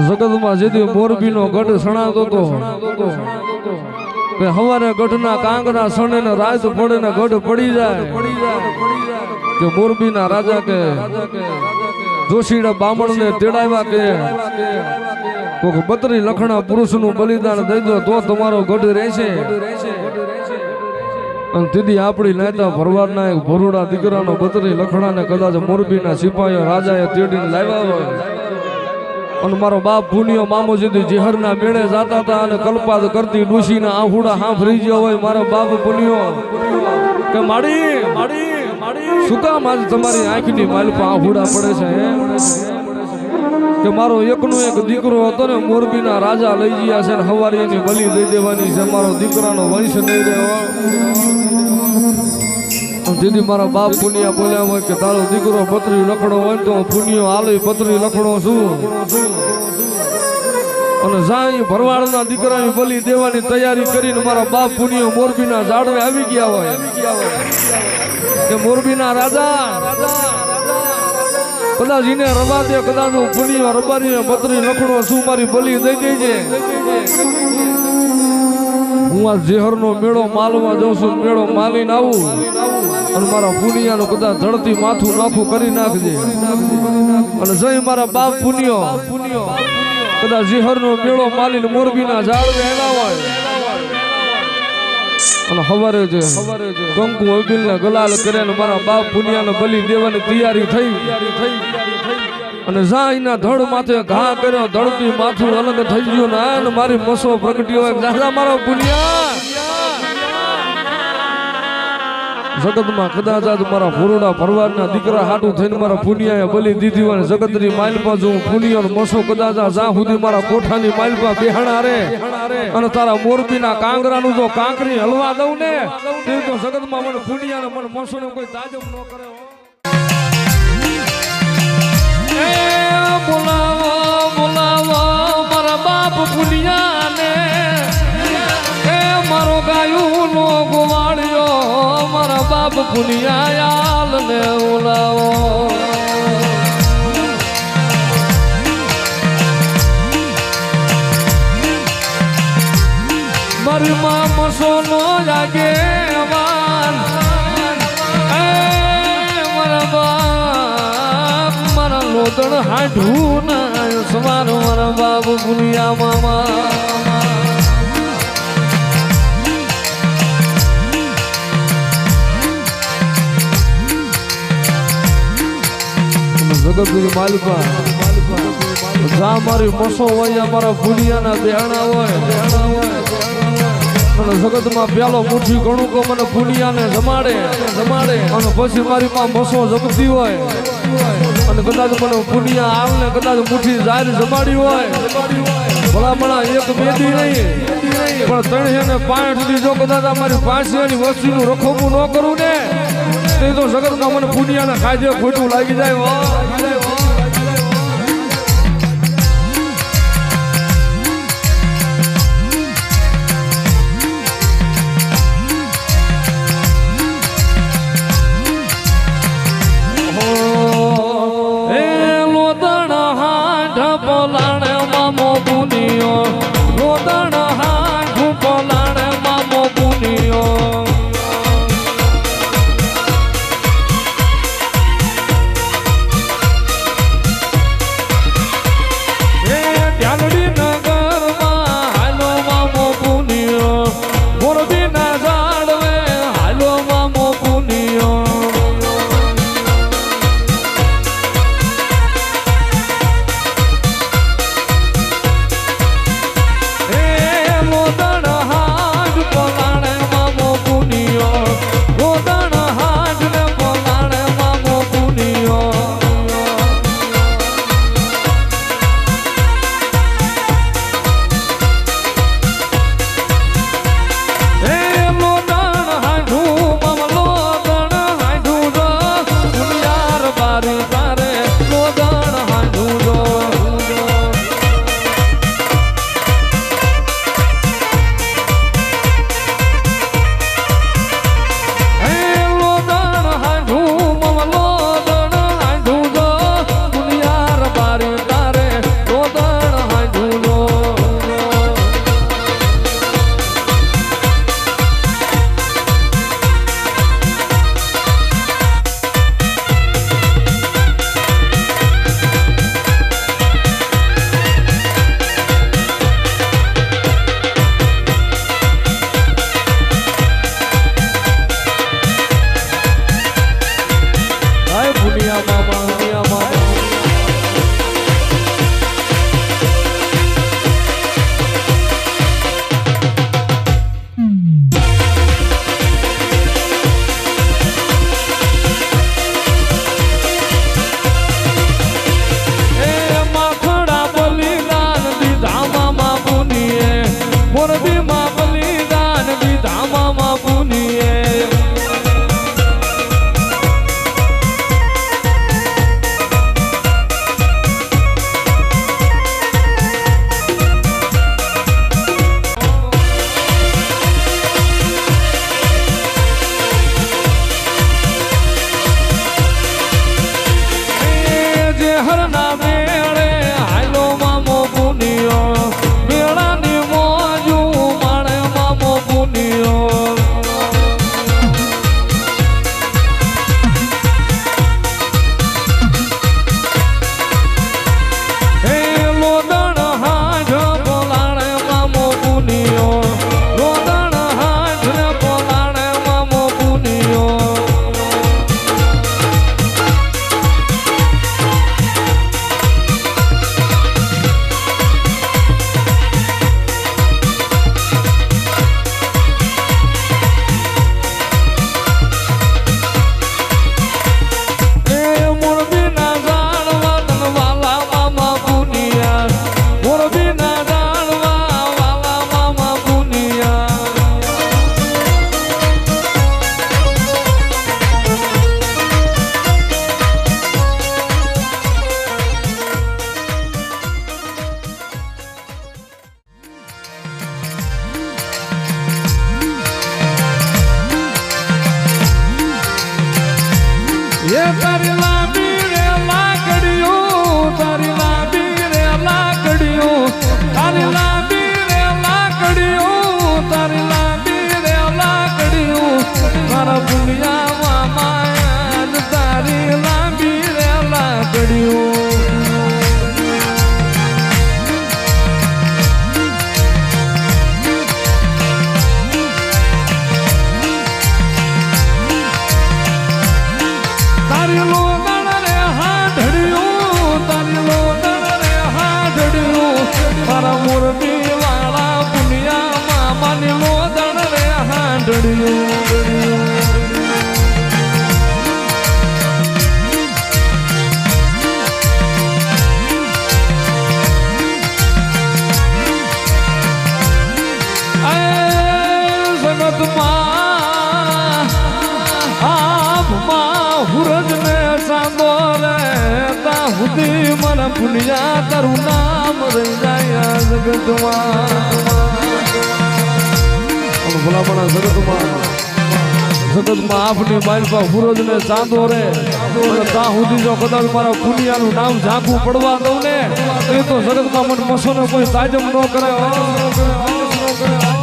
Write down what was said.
જગતમાં જેથી મોરબીનો ગઢ સણાતો હતો. કે હવારે ગઢના કાંગના સણે ને રાત પડે ને ગઢ પડી જાય. કે મોરબીના રાજા કે જોશીડા બામણ ને તેડાવ્યા કે કોક બત્રી લખણા પુરુષનું બલિદાન દઈ દો તો તમારો ગઢ રહેશે. અને દીદી આપણી નેતા ભરવાડના એક ભરોડા દીકરાનો બત્રી લખણાને કદાચ મોરબીના સિપાહીઓ રાજાએ તેડીને લાવ્યા હોય. અને મારો બાપ પુનિયો મામો સુધી જેહરના મેળે જાતા હતા અને કલ્પાદ કરતી ડૂસીના આહુડા હાંફરી ગયો હોય મારો બાપ પુનિયો કે માડી માડી શું કામ આજ તમારી આંખની માલપા આહુડા પડે છે કે મારો એકનો એક દીકરો હતો ને, મોરબીના રાજા લઈ ગયા છે ને હવારી બલી દઈ દેવાની છે. મારો દીકરાનો વંશ નહીં રહ્યો. દીદી મારા બાપ પુનિયા બોલ્યા હોય કે તારો દીકરો પતરી લખડો હોય તો હું પુનિયો આલી પતરી લખડો છું. અને જાય ભરવાડના દીકરાની બલી દેવાની તૈયારી કરીને મારા બાપ પુનિયો મોરબીના ઝાડવે આવી ગયા હોય. કે મોરબીના રાજા, કદાચ એને રવા દે, કદાચ હું પુનિયો રબારી પતરી લખડો છું, મારી બલી દઈ દેજે. હું આ ઝેહરનો મેળો માલવા જઉં છું, મેળો માલીને આવું. અને મારા પુનિયાનું કદાચ ધડતી માથું નાખું કરી નાખજે. અને જય મારા બાપ પુનિયો. કદાચ ઝેહરનો મેળો માલીને મોરબીના ઝાડવે હોય. અને હવારે છે કંકુ અબિલ ને ગલાલ કરે મારા બાપ પુનિયાને બલી દેવાની તૈયારી થઈ. અને જાયના ધડ માથે ઘા કર્યો ધડતી માથું અલગ થઈ ગયું ને આને મારી મસો પ્રગટ્યો હોય. દાદા મારો પુનિયા. જગતમાં કદાચ મારા ફોરડા ભરવાડના દીકરા હાટું થઈને મારા પુનિયાએ બલી દીધી હોય જગતની માલપા જો હું પુનિયો મસો કદાચ જ્યાં સુધી મારા કોઠાની માલપા બેહણા રે. અને તારા મોરબીના કાંગરાનું જો કાંકરી હલવા દઉં ને, તે જગતમાં મને પુનિયાને, મને મસો કોઈ તાજબ ન કરે બાપ ગાયું નો બોલાવો. મારી માં મસો નો જાગે. લોદણ હાઢું સવાર મારા બાપ ભૂલિયા મામા જગતગુરુ માલિકા. જા મારી મસો હોય મારા ભૂલિયાના બેહણા હોય. અને જગતમાં પેલો મુઠ્ઠી ઘણું કો મને પુનિયાને જમાડે જમાડે. અને પછી મારી માં બસો જમતી હોય. અને કદાચ મને પુનિયા આવને કદાચ મુઠ્ઠી જાહેર જમાડી હોય. ભલામણા એક બેદી નહીં. પણ ત્રણ ને પાંચ દી જો કદાચ અમારી એની વસ્તીનું રખોપું ન કરું ને, તે જગતમાં મને પુનિયાને કાયદે ખોટું લાગી જાય એ તારી લાંબી રે લાકડીઓ તારી લાંબી રે લાકડીઓ તારી લાંબી રે લાકડીઓ તારી લાંબી રે પુનિયા તારું નામ રહી જાય આ જગતમાં. ભલામણા જગતમાં. જગતમાં આપની પર ને ચાંદો રે. ત્યાં સુધી જો કદાચ મારા પુનિયાનું નામ ઝાંખું પડવા ને એ તો જગતમાં મને મસોને કોઈ તાજમ ન કરે